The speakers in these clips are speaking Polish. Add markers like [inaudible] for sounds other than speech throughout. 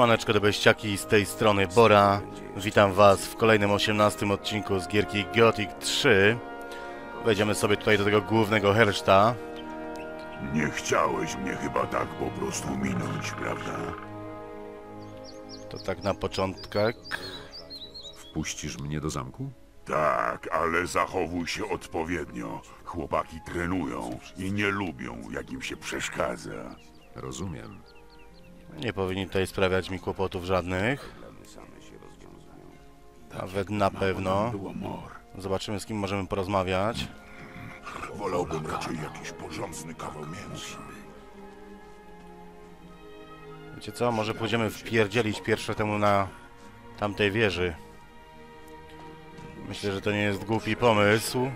Siemaneczko do beściaki z tej strony Bora. Witam was w kolejnym 18 odcinku z gierki Gothic 3. Wejdziemy sobie tutaj do tego głównego herszta. Nie chciałeś mnie chyba tak po prostu minąć, prawda? To tak na początek. Wpuścisz mnie do zamku? Tak, ale zachowuj się odpowiednio. Chłopaki trenują i nie lubią, jak im się przeszkadza. Rozumiem. Nie powinni tutaj sprawiać mi kłopotów żadnych. Nawet na pewno. Zobaczymy z kim możemy porozmawiać. Wolałbym raczej jakiś porządny kawał mięsa. Wiecie co? Może pójdziemy wpierdzielić pierwsze temu na tamtej wieży. Myślę, że to nie jest głupi pomysł,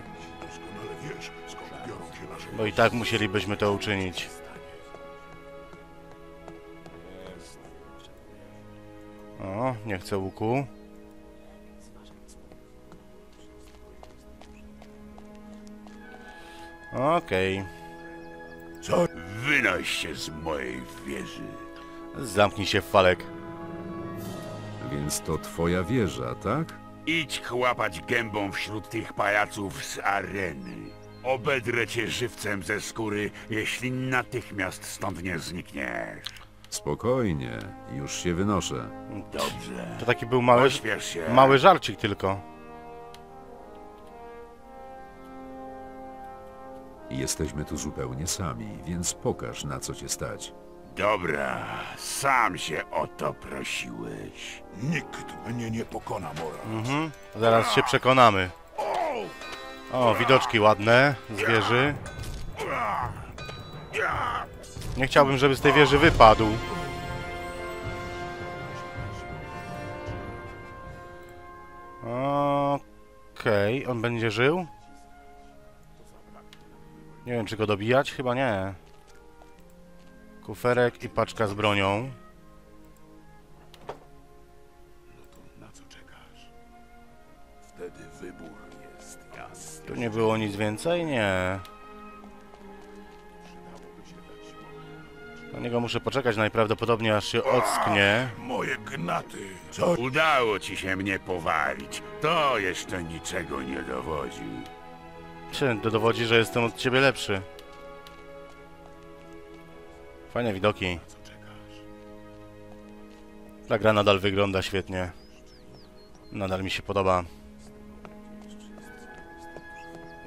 bo i tak musielibyśmy to uczynić. O, nie chcę łuku. Okej, Co? Wynoś się z mojej wieży. zamknij się falek. Więc to twoja wieża, tak? Idź chłapać gębą wśród tych pajaców z areny. Obedrę cię żywcem ze skóry, jeśli natychmiast stąd nie znikniesz. Spokojnie, już się wynoszę. Dobrze. To taki był mały, Pośpiesz się. mały żarcik tylko. Jesteśmy tu zupełnie sami, więc pokaż na co cię stać. Dobra, sam się o to prosiłeś. Nikt mnie nie pokona, Mora. Mhm, zaraz się przekonamy. O, widoczki ładne z wieży. Nie chciałbym, żeby z tej wieży wypadł. Okej, on będzie żył? Nie wiem, czy go dobijać? Chyba nie. Kuferek i paczka z bronią. Tu nie było nic więcej? Nie. Na niego muszę poczekać najprawdopodobniej aż się ocknie. Moje gnaty. Co? Udało ci się mnie powalić. To jeszcze niczego nie dowodzi. Czy to dowodzi, że jestem od ciebie lepszy? Fajne widoki. Ta gra nadal wygląda świetnie. Nadal mi się podoba.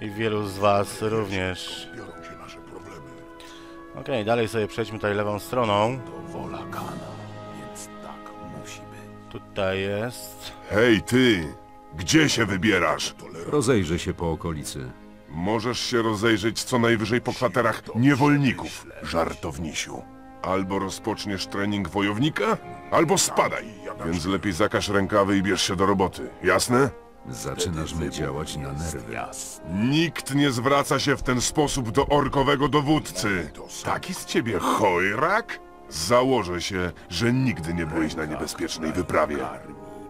I wielu z was również. Okej, dalej sobie przejdźmy tutaj lewą stroną. To wola Kana, więc tak musi być. Tutaj jest. Hej ty! Gdzie się wybierasz? Rozejrzę się po okolicy. Możesz się rozejrzeć co najwyżej po kwaterach niewolników. Żartownisiu. Albo rozpoczniesz trening wojownika, albo spadaj. Więc lepiej zakaż rękawy i bierz się do roboty. Jasne? Zaczynasz mi działać na nerwy. Nikt nie zwraca się w ten sposób do orkowego dowódcy. Taki z ciebie chojrak? Założę się, że nigdy nie byłeś na niebezpiecznej wyprawie.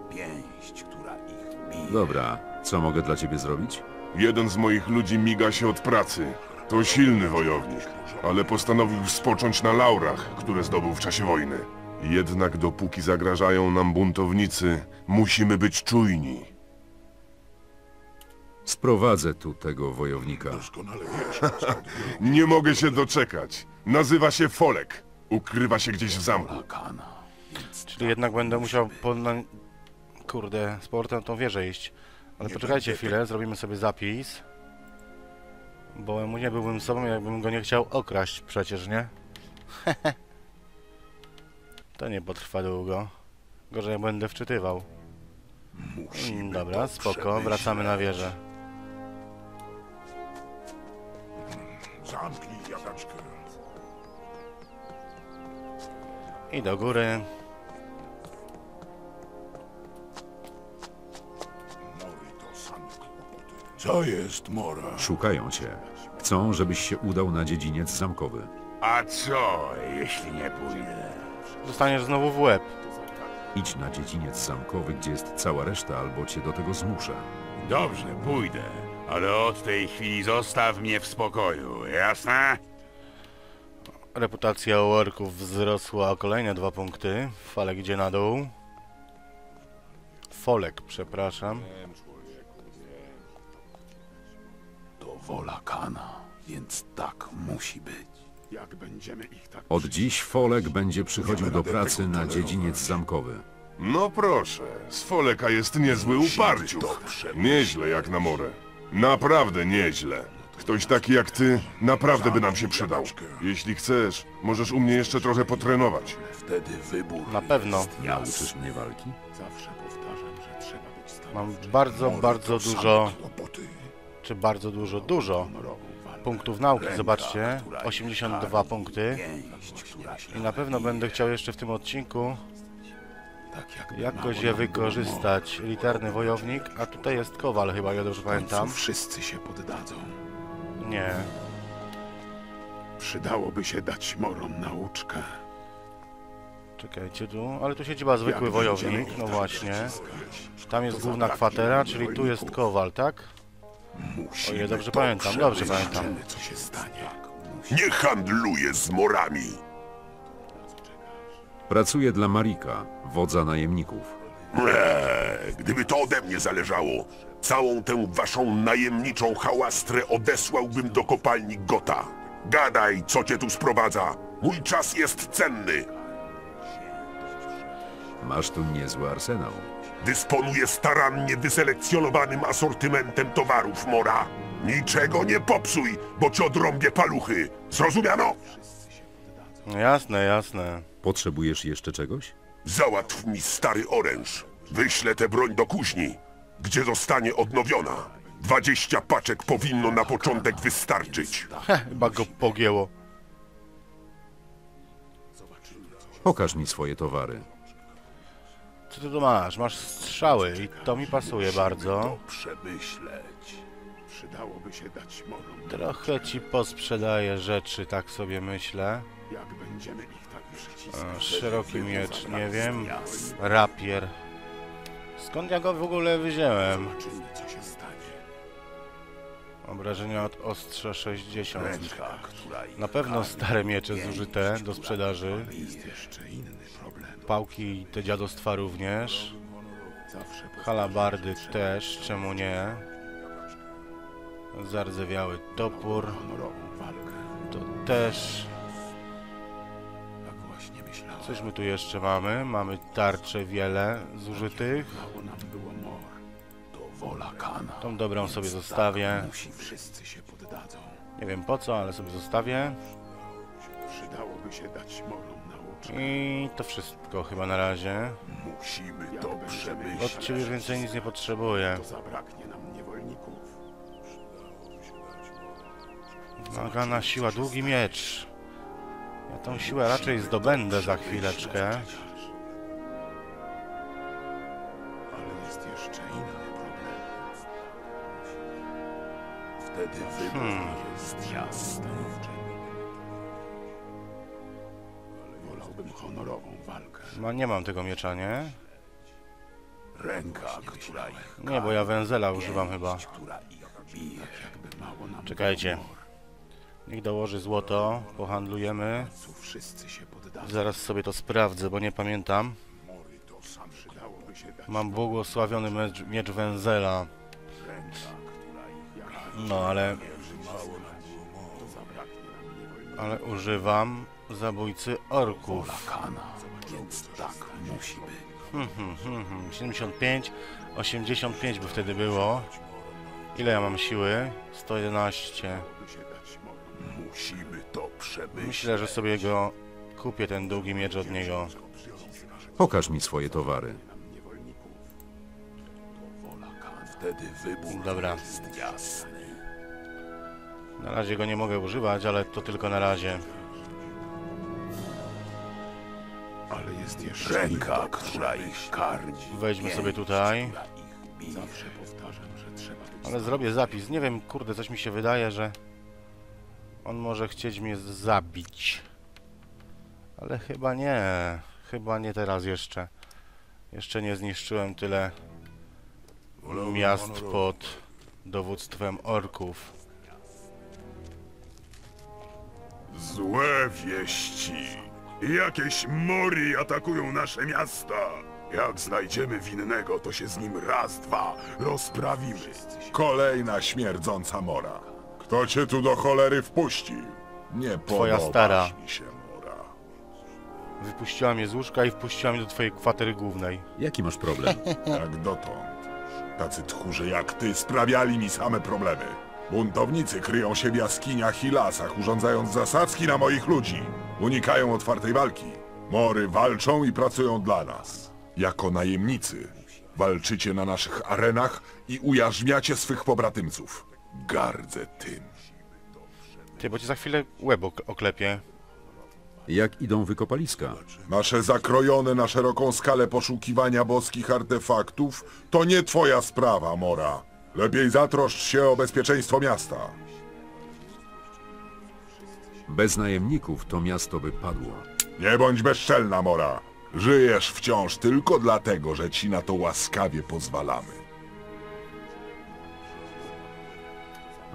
Pięść, która ich bije. Dobra, co mogę dla ciebie zrobić? Jeden z moich ludzi miga się od pracy. To silny wojownik, ale postanowił spocząć na laurach, które zdobył w czasie wojny. Jednak dopóki zagrażają nam buntownicy, musimy być czujni. Sprowadzę tu tego wojownika. Doskonale wiesz, Nie mogę się doczekać. Nazywa się Folek. Ukrywa się gdzieś w zamku. Czyli jednak będę musiał po... Na... Kurde, z powrotem na tą wieżę iść. Ale poczekajcie chwilę, zrobimy sobie zapis. Bo mu nie byłbym sobą, jakbym go nie chciał okraść przecież, nie? [laughs] to nie potrwa długo. Gorzej jak będę wczytywał. Mm, Dobra, spoko, wracamy na wieżę. Zamknij jadaczkę. I do góry. Co jest, Mora? Szukają cię. Chcą, żebyś się udał na dziedziniec zamkowy. A co, jeśli nie pójdę? Dostaniesz znowu w łeb. Idź na dziedziniec zamkowy, gdzie jest cała reszta, albo cię do tego zmuszę. Dobrze, pójdę. Ale od tej chwili zostaw mnie w spokoju, jasne? Reputacja orków wzrosła o kolejne dwa punkty. Falek idzie na dół. Folek, przepraszam. To wola Kana, więc tak musi być. Jak będziemy ich tak Od dziś Folek będzie przychodził do pracy na dziedziniec zamkowy. No proszę, z Foleka jest niezły uparciuch. Nieźle jak na morę. Naprawdę nieźle. Ktoś taki jak ty naprawdę by nam się przydał. Jeśli chcesz, możesz u mnie jeszcze trochę potrenować. Wtedy wybór Na pewno. Nauczysz mnie walki? zawsze powtarzam, że trzeba być stanowczym. Mam bardzo, bardzo dużo, kłopoty. czy bardzo dużo, dużo punktów nauki. Zobaczcie, 82 punkty. Pięść, która się I na pewno będę chciał jeszcze w tym odcinku tak jak jakoś je wykorzystać. Elitarny wojownik, a tutaj jest kowal chyba, ja dobrze pamiętam. wszyscy się poddadzą. Nie. Przydałoby się dać morom nauczkę. Czekajcie tu, ale tu siedzi chyba zwykły Jak wojownik, no właśnie. Tam jest główna kwatera, czyli tu jest kowal, tak? O ile dobrze pamiętam, dobrze pamiętam. Zobaczymy, co się stanie. Nie handluje z morami. Pracuję dla Marika, wodza najemników. Eee, gdyby to ode mnie zależało, całą tę waszą najemniczą hałastrę odesłałbym do kopalni Gota. Gadaj, co cię tu sprowadza. Mój czas jest cenny. Masz tu niezły arsenał. Dysponuję starannie wyselekcjonowanym asortymentem towarów, Mora. Niczego nie popsuj, bo ci odrąbię paluchy. Zrozumiano? No jasne, jasne. Potrzebujesz jeszcze czegoś? Załatw mi stary oręż. Wyślę tę broń do kuźni, gdzie zostanie odnowiona. 20 paczek powinno na początek wystarczyć. Heh, chyba go pogięło. Pokaż mi swoje towary. Co ty tu masz? Masz strzały i to mi pasuje bardzo. Przemyśleć. Przydałoby się dać morom. Trochę ci posprzedaję rzeczy, tak sobie myślę. Jak będziemy ich? Szeroki miecz, nie wiem. Rapier. Skąd ja go w ogóle wziąłem? Obrażenia od ostrza 60. Ręka, która ich Na pewno stare miecze zużyte do sprzedaży. Pałki te dziadostwa również. Halabardy też, czemu nie? Zardzewiały topór. To też. Coś my tu jeszcze mamy? Mamy tarcze wiele zużytych. Tą dobrą sobie zostawię. Nie wiem po co, ale sobie zostawię. Przydałoby się dać. I to wszystko chyba na razie. Musimy to Od przemyśleć. ciebie już więcej nic nie potrzebuję. Nagana siła, długi miecz. Ja tą siłę raczej zdobędę za chwileczkę. Ale jest jeszcze inny problem. Wtedy wybór Hmm. jest jasny. Wolałbym honorową walkę. Ma, nie mam tego miecza, nie? Ręka, która ich Nie, bo ja węzela używam chyba. która ich bije. Jakby mało nam Czekajcie. Niech dołoży złoto, pohandlujemy. Zaraz sobie to sprawdzę, bo nie pamiętam. Mam błogosławiony miecz, miecz węzela. No, ale, ale używam zabójcy orków. Kana, więc tak musi być. Hmm, hmm, hmm, hmm. 75, 85 by wtedy było. Ile ja mam siły? 111. Musimy to przemyśleć. Myślę, że sobie go kupię, ten długi miecz od niego. Pokaż mi swoje towary. Nam niewolników. To wola Kana. Wtedy wybór Dobra. jest jasny. Na razie go nie mogę używać, ale to tylko na razie. Ale jest jeszcze Ręka, która ich karmi. Wejdźmy sobie tutaj. Zawsze powtarzam, że trzeba Ale zrobię zapis. Nie wiem, kurde, coś mi się wydaje, że on może chcieć mnie zabić. Ale chyba nie. Chyba nie teraz jeszcze. Jeszcze nie zniszczyłem tyle miast pod dowództwem orków. Złe wieści. Jakieś mory atakują nasze miasta. Jak znajdziemy winnego, to się z nim raz, dwa rozprawimy. Kolejna śmierdząca mora. Kto cię tu do cholery wpuścił? Nie Twoja podobasz stara. mi się, mora. Wypuściła mnie z łóżka i wpuściła mnie do twojej kwatery głównej. Jaki masz problem? [laughs] Jak dotąd. Tacy tchórze jak ty sprawiali mi same problemy. Buntownicy kryją się w jaskiniach i lasach, urządzając zasadzki na moich ludzi. Unikają otwartej walki. Mory walczą i pracują dla nas. Jako najemnicy. Walczycie na naszych arenach i ujarzmiacie swych pobratymców. Gardzę tym. Ty, bo ci za chwilę łeb ok- oklepie. Jak idą wykopaliska? Nasze zakrojone na szeroką skalę poszukiwania boskich artefaktów to nie twoja sprawa, Mora. Lepiej zatroszcz się o bezpieczeństwo miasta. Bez najemników to miasto by padło. Nie bądź bezczelna, Mora. Żyjesz wciąż tylko dlatego, że ci na to łaskawie pozwalamy.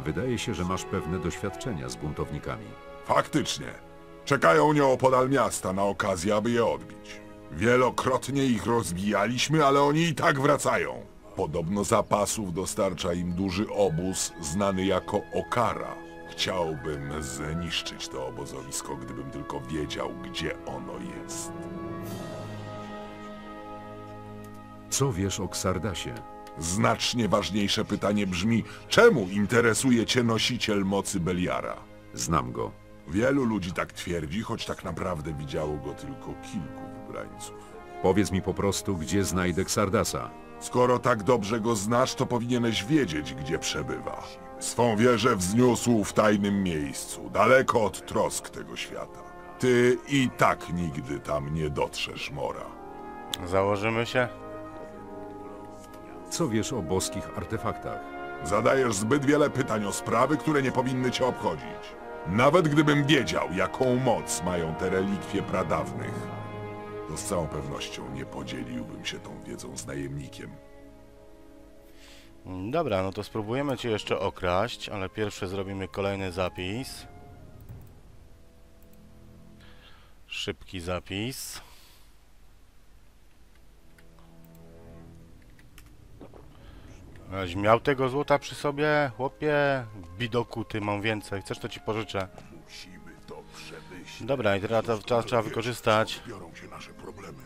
Wydaje się, że masz pewne doświadczenia z buntownikami. Faktycznie. Czekają nieopodal miasta na okazję, aby je odbić. Wielokrotnie ich rozbijaliśmy, ale oni i tak wracają. Podobno zapasów dostarcza im duży obóz znany jako Okara. Chciałbym zniszczyć to obozowisko, gdybym tylko wiedział, gdzie ono jest. Co wiesz o Ksardasie? Znacznie ważniejsze pytanie brzmi, czemu interesuje cię nosiciel mocy Beliara? Znam go. Wielu ludzi tak twierdzi, choć tak naprawdę widziało go tylko kilku wybrańców. Powiedz mi po prostu, gdzie znajdę Ksardasa. Skoro tak dobrze go znasz, to powinieneś wiedzieć, gdzie przebywa. Swą wieżę wzniósł w tajnym miejscu, daleko od trosk tego świata. Ty i tak nigdy tam nie dotrzesz, Mora. Założymy się? Co wiesz o boskich artefaktach? Zadajesz zbyt wiele pytań o sprawy, które nie powinny cię obchodzić. Nawet gdybym wiedział, jaką moc mają te relikwie pradawnych, to z całą pewnością nie podzieliłbym się tą wiedzą z najemnikiem. Dobra, no to spróbujemy cię jeszcze okraść, ale pierwsze zrobimy kolejny zapis. Szybki zapis. Aleś miał tego złota przy sobie, chłopie? Bidoku, ty mam więcej. Chcesz, to ci pożyczę. Musimy to przemyśleć. Dobra, i teraz to, to trzeba wykorzystać Biorą się nasze problemy.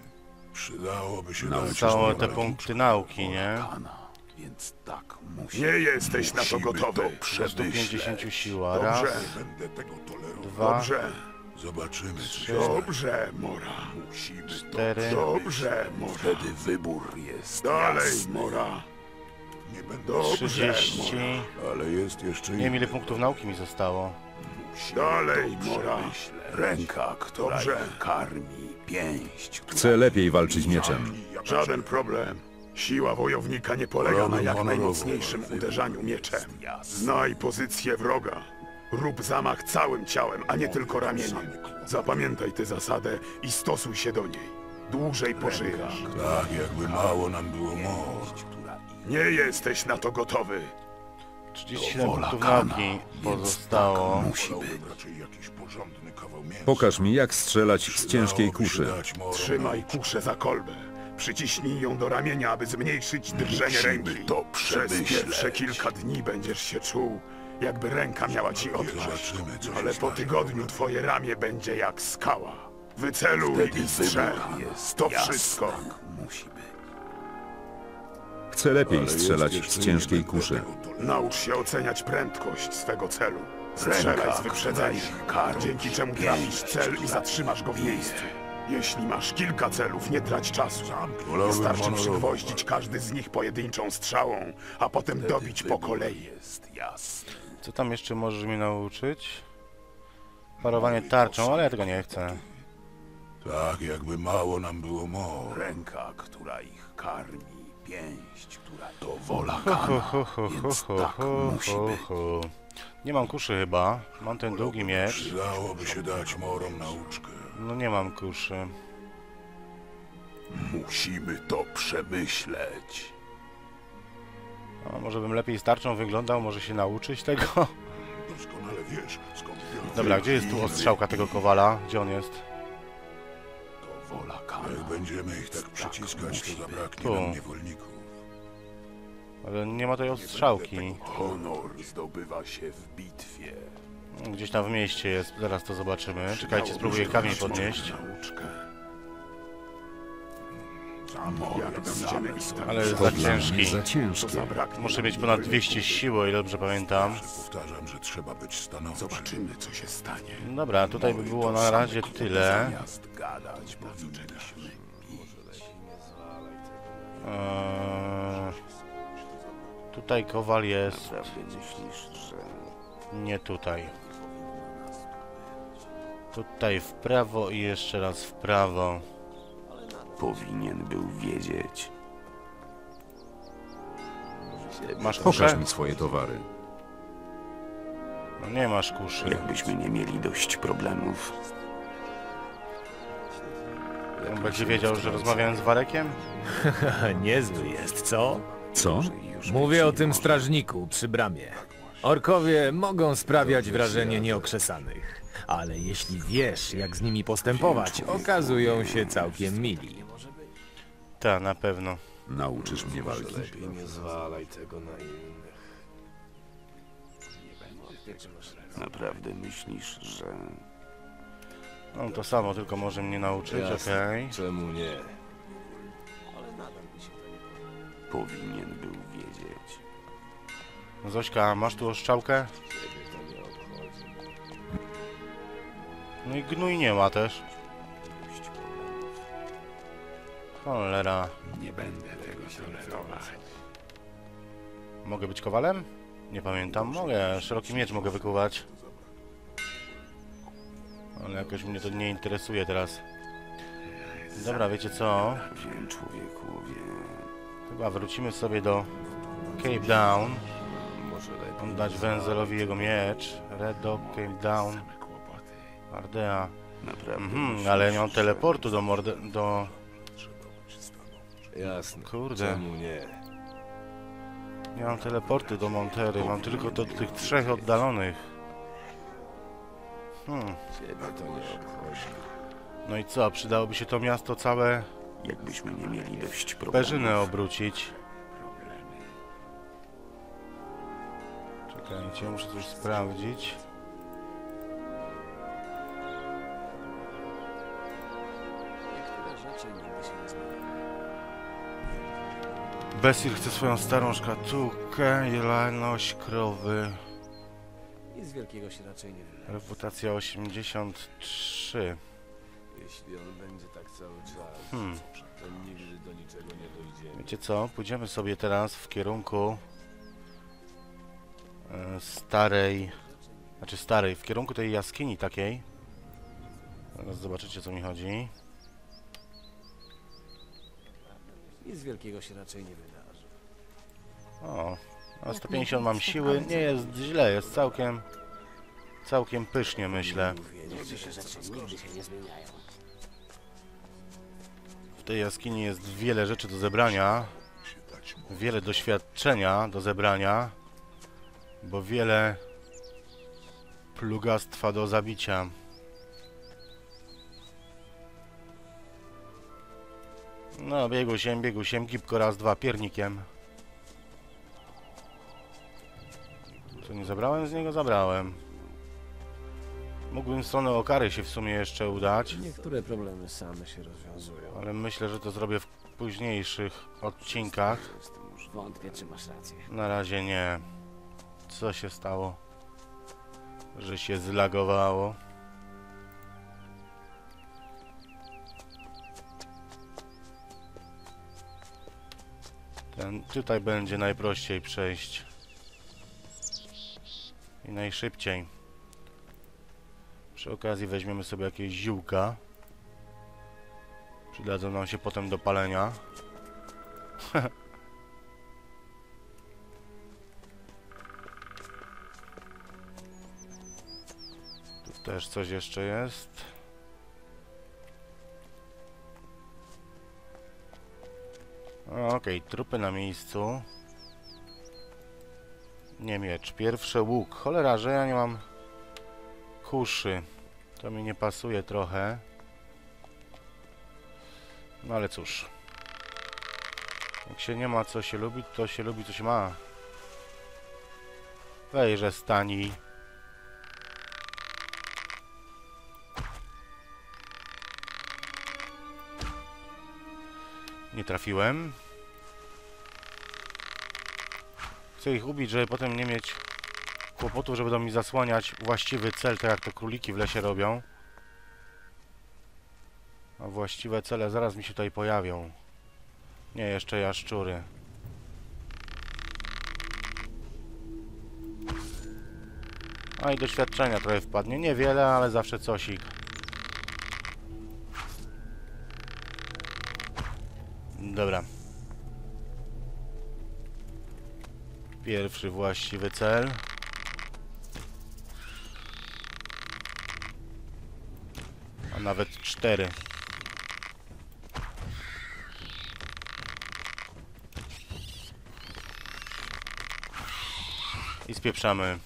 Przydałoby się całe te punkty nauki, nie? Więc tak musi. Nie jesteś na to gotowy. Do 150 siła, raz, Dobrze, Będę tego tolerował. dwa, dobrze, Zobaczymy, co trzy, się dobrze, Mora. Musimy cztery, Dobrze, Mora. Wtedy wybór jest Dalej, jasny. Mora. Nie będę... Dobrze, 30. Mora. Ale jest jeszcze Nie wiem ile punktów nauki mi zostało. Dalej, Mora. Ręka, która Dobrze. karmi. Pięść, która... Chcę lepiej walczyć mieczem. Żaden problem. Siła wojownika nie polega na jak najmocniejszym uderzaniu mieczem. Znaj pozycję wroga. Rób zamach całym ciałem, a nie tylko ramieniem. Zapamiętaj tę zasadę i stosuj się do niej. Dłużej pożyjesz. Tak, jakby mało nam było mor. Nie jesteś na to gotowy. 37 wola punktów Kana, nauki więc pozostało. tak musi być. Raczej jakiś porządny kawał mięsa. Pokaż mi, jak strzelać z ciężkiej się kuszy. dać Trzymaj kuszę za kolbę. Przyciśnij ją do ramienia, aby zmniejszyć drżenie Musimy ręki. to Przez przemyśleć. pierwsze kilka dni będziesz się czuł, jakby ręka miała ci odpaść. Zobaczymy, co się Ale po stanie. tygodniu twoje ramię będzie jak skała. Wyceluj Wtedy i strzel. jest To jasny. wszystko. Chcę lepiej strzelać z ciężkiej kuszy. Naucz się oceniać prędkość swego celu. Strzelaj z wyprzedzeniem, dzięki czemu trafisz cel i zatrzymasz go w miejscu. Jeśli masz kilka celów, nie trać czasu. Wystarczy przygwoździć każdy z nich pojedynczą strzałą, a potem dobić po kolei. Jest jasny. Co tam jeszcze możesz mnie nauczyć? Parowanie tarczą, ale ja tego nie chcę. Tak, jakby mało nam było mor. Ręka, która ich karmi. Pięść, która to wola Ho, Kana. ho, ho, ho, Więc ho, tak ho, musi ho, być. ho. Nie mam kuszy chyba. Mam ten długi miecz. Przydałoby się dać morom nauczkę. No nie mam kuszy. Musimy to przemyśleć. A może bym lepiej z tarczą wyglądał, może się nauczyć tego? Doskonale Ale wiesz, skąd Dobra, gdzie jest tu ostrzałka tego kowala? Gdzie on jest? Jak będziemy ich tak przyciskać, to zabraknie Tu. nam niewolników. Ale nie ma tej ostrzałki. Honor zdobywa się w bitwie. Gdzieś tam w mieście jest, zaraz to zobaczymy. Czekajcie, spróbuję kamień podnieść. Nauczkę. Ale jest To za ciężki. za zabraknie Muszę mieć ponad niewolników. 200 siły, o ile dobrze pamiętam. Powtarzam, że trzeba być stanowczym. Zobaczymy, co się stanie. Dobra, tutaj by było na razie tyle. Eee, tutaj kowal jest. Nie tutaj. Tutaj w prawo i jeszcze raz w prawo. Powinien był wiedzieć. Masz Pokaż kuszę? mi swoje towary. No nie masz kuszy. Jakbyśmy nie mieli dość problemów. On będzie wiedział, że rozmawiałem z Warekiem? [laughs] Niezły jest, co? Co? Mówię o tym strażniku przy bramie. Orkowie mogą sprawiać wrażenie nieokrzesanych, ale jeśli wiesz, jak z nimi postępować, okazują się całkiem mili. Tak, na pewno. Nauczysz mnie walki. Naprawdę myślisz, że No to samo, tylko może mnie nauczyć, okej. Czemu nie? powinien był wiedzieć? Zośka, masz tu oszczałkę? No i gnój nie ma też. Cholera. Nie będę tego tolerować. Mogę być kowalem? Nie pamiętam. Mogę. Szeroki miecz mogę wykuwać. Ale jakoś mnie to nie interesuje teraz. Dobra, wiecie co? Chyba wrócimy sobie do Cape Down. Oddać Wenzelowi jego miecz. Red Dog, Cape Down. Ardea. Mhm, ale nie mam teleportu do morde... do... Jasne. Kurde. Czemu nie? Nie mam teleportu do Montery, mam tylko do tych trzech oddalonych. Hmm. Ciebie to nie obchodzi. No i co, przydałoby się to miasto całe Jakbyśmy nie mieli dość problemów. perzynę obrócić. Czekajcie, muszę coś sprawdzić. Besir chce swoją starą szkatułkę, jelajność krowy. Nic wielkiego się raczej nie wyda. Reputacja 83. Jeśli on będzie tak cały czas, Hmm. to nigdy do niczego nie dojdziemy. Wiecie co? Pójdziemy sobie teraz w kierunku e, starej, znaczy starej, w kierunku tej jaskini takiej. Zaraz zobaczycie co mi chodzi. Nic wielkiego się raczej nie wydarzy. O, a 150 mam siły, nie jest źle, jest całkiem, całkiem pysznie myślę. W tej jaskini jest wiele rzeczy do zebrania, wiele doświadczenia do zebrania, bo wiele plugastwa do zabicia. No, biegł się, biegł się, gipko raz, dwa, piernikiem. Co nie zabrałem z niego? Zabrałem. Mógłbym w stronę Okary się w sumie jeszcze udać, Niektóre problemy same się rozwiązują. ale myślę, że to zrobię w późniejszych odcinkach. Wątpię, czy masz rację. Na razie nie. Co się stało? Że się zlagowało. Ten, tutaj będzie najprościej przejść. I najszybciej. Przy okazji weźmiemy sobie jakieś ziółka. Przydadzą nam się potem do palenia. [laughs] Tu też coś jeszcze jest. Okej, trupy na miejscu. Nie miecz, pierwszy łuk. Cholera, że ja nie mam kuszy. To mi nie pasuje trochę. No ale cóż. Jak się nie ma co się lubi, to się lubi co się ma. Wejże stani. Nie trafiłem. Chcę ich ubić, żeby potem nie mieć kłopotu, że będą mi zasłaniać właściwy cel, tak jak to króliki w lesie robią. A właściwe cele zaraz mi się tutaj pojawią. Nie, jeszcze jaszczury. A i doświadczenia trochę wpadnie. Niewiele, ale zawsze cosik. Dobra. Pierwszy właściwy cel. A nawet cztery. I spieprzamy.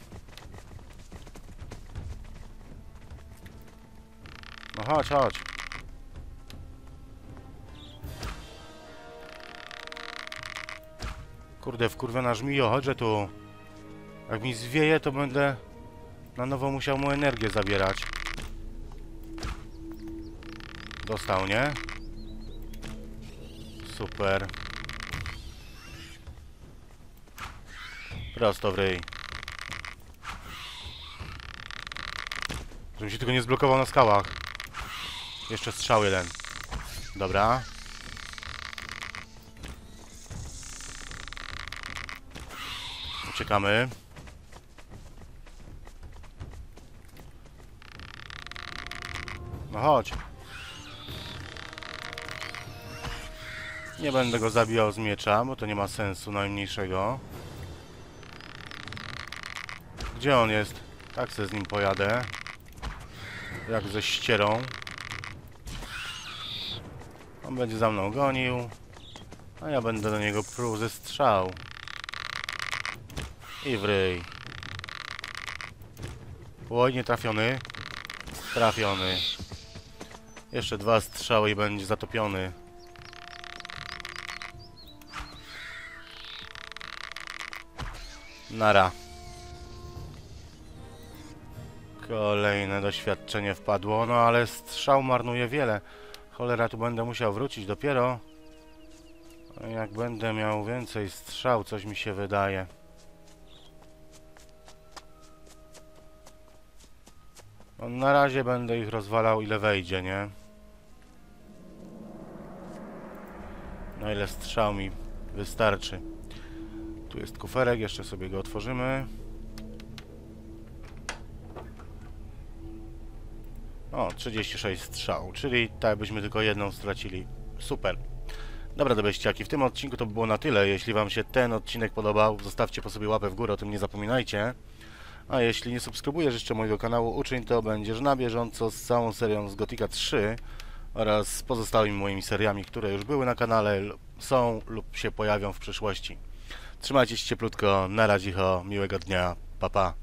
No chodź, chodź. Kurde, wkurwiona żmijo, chodźże tu. Jak mi zwieje, to będę na nowo musiał mu energię zabierać. Dostał, nie? Super. Prosto w ryj. Żebym się tylko nie zblokował na skałach. Jeszcze strzał jeden. Dobra. Uciekamy. No chodź. Nie będę go zabijał z miecza, bo to nie ma sensu najmniejszego. Gdzie on jest? Tak se z nim pojadę. Jak ze ścierą. On będzie za mną gonił. A ja będę do niego pruł ze strzał. I w ryj. Oj, nie trafiony. Trafiony. Jeszcze dwa strzały i będzie zatopiony. Nara. Kolejne doświadczenie wpadło, no ale strzał marnuje wiele. Cholera, tu będę musiał wrócić dopiero. Jak będę miał więcej strzał, coś mi się wydaje. Na razie będę ich rozwalał ile wejdzie, nie? Na ile strzał mi wystarczy. Tu jest kuferek, jeszcze sobie go otworzymy. O, 36 strzał, czyli tak byśmy tylko jedną stracili. Super. Dobra, dobeściaki, w tym odcinku to by było na tyle. Jeśli Wam się ten odcinek podobał, zostawcie po sobie łapę w górę, o tym nie zapominajcie. A jeśli nie subskrybujesz jeszcze mojego kanału, uczyń to, będziesz na bieżąco z całą serią z Gotika 3 oraz z pozostałymi moimi seriami, które już były na kanale, są lub się pojawią w przyszłości. Trzymajcie się cieplutko, na razie, miłego dnia, pa pa.